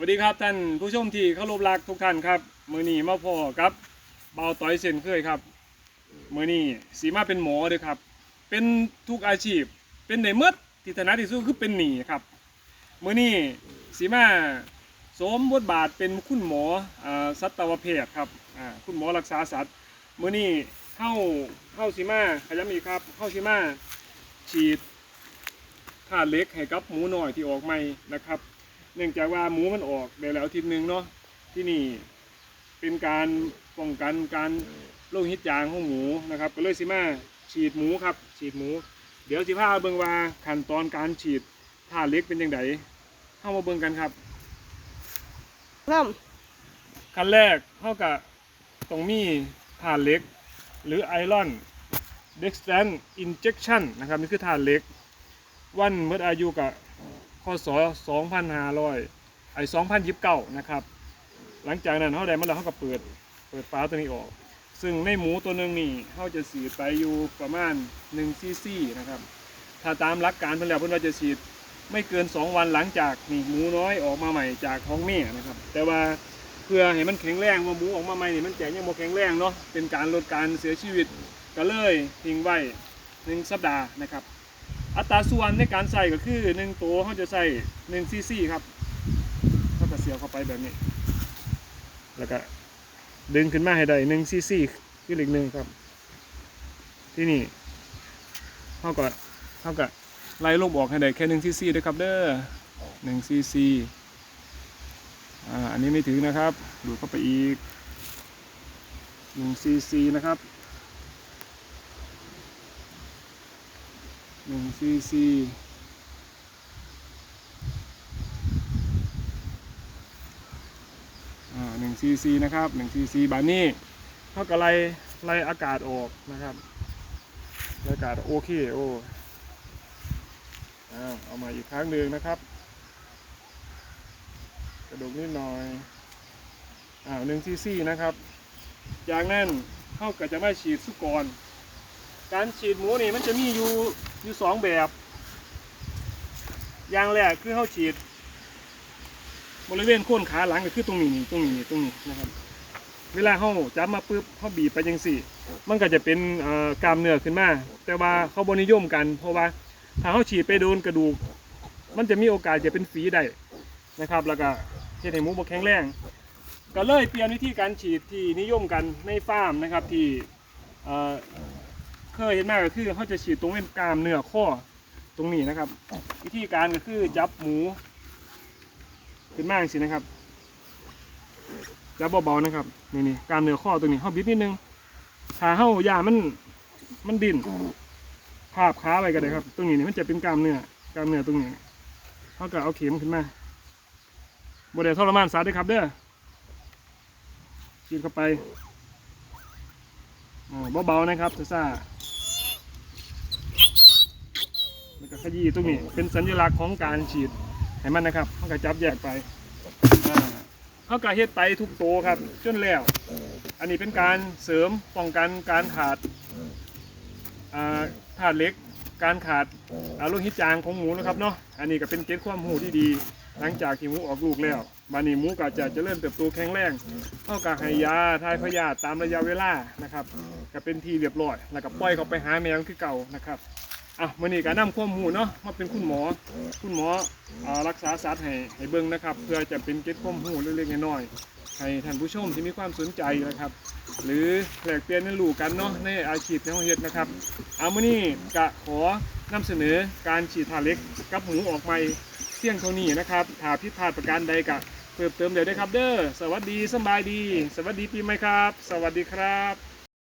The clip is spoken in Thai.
สวัสดีครับท่านผู้ชมที่เคารพรักทุกท่านครับมือนี้มาพ่อกับเบาต่อยเส้นเคยครับมือนี้สีมาเป็นหมอเด้อครับ เป็นทุกอาชีพ เป็นในเมื่อที่ถนัดที่สุดคือเป็นหนีครับมือนี้สีมาสมบทบาทเป็นคุณหมออ่าสัตวแพทย์ครับอ่าคุณหมอรักษาสัตว์มือนี้เข้าเข้าสีมาขย้ำอีกครับเข้าสีมาฉีดธาตุเล็กให้กับหมูหน้อยที่ออกใหม่นะครับ เนื่องจากว่าหมูมันออกได้แล้วอาทิตย์หนึ่งเนาะที่นี่เป็นการป้องกันการโรคหิดจางของหมูนะครับ ก็เลยสิมาฉีดหมูครับ ฉีดหมู เดี๋ยวสิพาเบิ่งว่าขั้นตอนการฉีดท่าเหล็กเป็นยังไงเข้ามาเบิ่งกันครับเริ่มขั้นแรกเท่ากับตรงมีท่าเหล็ก หรือไอรอนเด็กสแตนอินเจคชั่นนะครับนี่คือท่าเหล็กวันเมื่ออายุกับค ศ2,500ไอ้2,029นะครับ หลังจากนั้นเขาได้มาแล้วเขาก็เปิดเปิดฝาตัวนี้ออก ซึ่งในหมูตัวหนึ่งนี่เขาจะฉีดไปอยู่ประมาณ1ซีซีนะครับถ้าตามหลักการเพิ่นแล้วเพิ่นว่าจะฉีดไม่เกิน 2 วันหลังจากนี่หมูน้อยออกมาใหม่จากท้องแม่นะครับ แต่ว่าเพื่อให้มันแข็งแรงว่าหมูออกมาใหม่นี่มันแจกยังบ่แข็งแรงเนาะเป็นการลดการเสียชีวิตก็เลยทิ้งไว้หนึ่งสัปดาห์นะครับ อัตราส่วนในการใส่ก็คือหนึ่งตัวเขาจะใส่หนึ่งซีซีครับเขาก็เสียบเข้าไปแบบนี้ แล้วก็ดึงขึ้นมาให้ได้หนึ่งซีซีคืออีกหนึ่งครับ ที่นี่เขาก็เขาก็ไล่ลบออกให้ได้แค่หนึ่งซีซีด้วยครับเด้อหนึ่งซีซีอ่าอันนี้ไม่ถึงนะครับ ดูเข้าไปอีกหนึ่งซีซีนะครับ หนึ่งซีซีอ่าหนึ่งซีซีนะครับหนึ่งซีซีบานนี้เท่ากับไล่ไล่อากาศออกนะครับไล่อากาศโอเคโอ้เอามาอีกครั้งหนึ่งนะครับ กระดูกนิดหน่อยอ้าหนึ่งซีซีนะครับจากนั้นเขาก็จะไมาฉีดสุกร การฉีดหมูนี่มันจะมีอยู่ อยู่สองแบบ อย่างแรกคือเขาฉีด บริเวณโคนขาหลังก็คือตรงนี้นี่ตรงนี้นี่ตรงนี้นะครับ เวลาเขาจับมาปุ๊บเขาบีบไปยังสี่ มันก็จะเป็นกล้ามเนื้อขึ้นมา แต่ว่าเขาบนิยมกัน เพราะว่าถ้าเขาฉีดไปโดนกระดูก มันจะมีโอกาสจะเป็นฝีได้นะครับ แล้วก็เฮ็ดให้หมูบ่แข็งแรงก็เลยเปลี่ยนวิธีการฉีดที่นิยมกันในฟาร์มนะครับที่ เอ่อเคยเห็นมากก็คือเขาจะฉีดตรงเป็นกามเนื้อข้อตรงนี้นะครับ วิธีการก็คือจับหมูขึ้นมากสินะครับจับเบาๆนะครับนี่นี่กามเนื้อข้อตรงนี้เขาบิดนิดนึงขาเข้ายามันมันดิ่นภาพขาไปกันเลยครับ ตรงนี้นี่มันจะเป็นกามเนื้อกามเนื้อตรงนี้เขาก็เอาเข็มขึ้นมาบริเวณทรมานสาด้วยครับเด้อฉีดเข้าไป เบาๆนะครับซ่าแล้วก็ขยี้ตรงนี้เป็นสัญลักษณ์ของการฉีดให้มันนะครับเขาก็จับแยกไปเขาก็เฮ็ดไปทุกโตครับ จนแล้ว อันนี้เป็นการเสริมป้องกันการขาดอ่าธาตุเหล็ก การขาดโลหิตจางของหมูนะครับเนาะอันนี้ก็เป็นเกณฑ์ความหูที่ดี หลังจากที่หมูออกลูกแล้วบานี้หมูก็จะจะเริญเติบโตแข็งแรงเท่ากับให้ยาทายพยาธิตามระยะเวลานะครับก็เป็นที่เรียบร้อย แล้วก็ปล่อยเขาไปหาแมวคือเก่านะครับอะมื่อนี้ก็นำความหูเนาะมาเป็นคุณหมอ คุณหมอรักษาสัตว์ให้ให้เบิ่งนะครับ เพื่อจะเป็นเก็ดความหูเล็กๆน้อยๆให้ท่านผู้ชมที่มีความสนใจนะครับ หรือแลกเปลี่ยนเรียนรู้กันเนาะในอาชีพในห้องเฮ็ดนะครับเอามื่อนี้กะขอนำเสนอการฉีดทาเล็กกับหมูออกใหม่ เที่ยงเท่านี้นะครับถ้าผิดพลาดประการใดกะเพิ่มเติมเดี๋ยวได้ครับเด้อสวัสดีสบายดี สวัสดีปีใหม่ครับ สวัสดีครับ